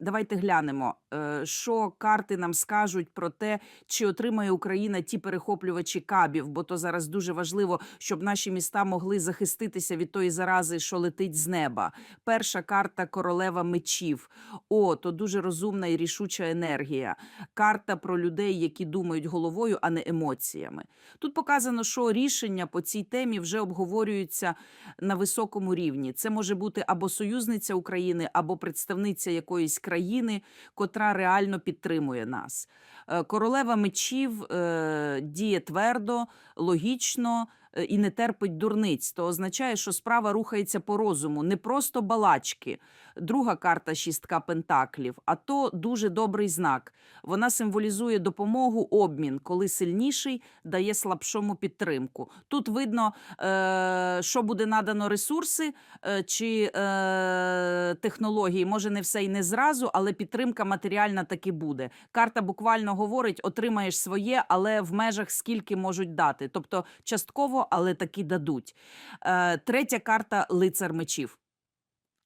Давайте глянемо, е, що карти нам скажуть про те, чи отримає Україна ті перехоплювачі кабів, бо то зараз дуже важливо, щоб наші міста могли захиститися від тої зарази, що летить з неба. Перша карта королева мечів. О, то дуже розумна і рішуча енергія. Карта про людей, які думають головою, а не емоціями. Тут показано, що рішення по цій темі вже обговорюються на високому рівні. Це може бути або союзниця України, або представниця якоїсь країни, котра реально підтримує нас. Е, Королева мечів е, діє твердо, логічно і не терпить дурниць. То означає, що справа рухається по розуму, не просто балачки. Друга карта шістка пентаклів, а то дуже добрий знак. Вона символізує допомогу, обмін, коли сильніший дає слабшому підтримку. Тут видно, е, що буде надано ресурси е, чи е, технології. Може, не все і не зразу, але підтримка матеріальна таки буде. Карта буквально говорить: отримаєш своє, але в межах скільки можуть дати. Тобто частково, але таки дадуть. Е, третя карта лицар мечів.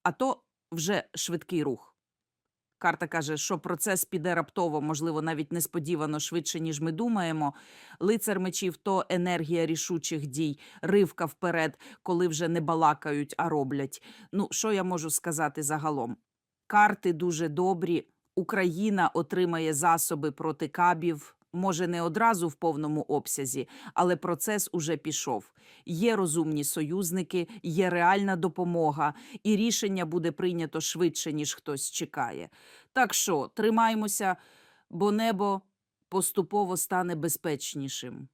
А то вже швидкий рух. Карта каже, що процес піде раптово, можливо, навіть несподівано швидше, ніж ми думаємо. Лицар мечів то енергія рішучих дій, ривка вперед, коли вже не балакають, а роблять. Ну, що я можу сказати загалом? Карти дуже добрі. Україна отримає засоби проти кабів. Може, не одразу в повному обсязі, але процес уже пішов. Є розумні союзники, є реальна допомога, і рішення буде прийнято швидше, ніж хтось чекає. Так що тримаймося, бо небо поступово стане безпечнішим.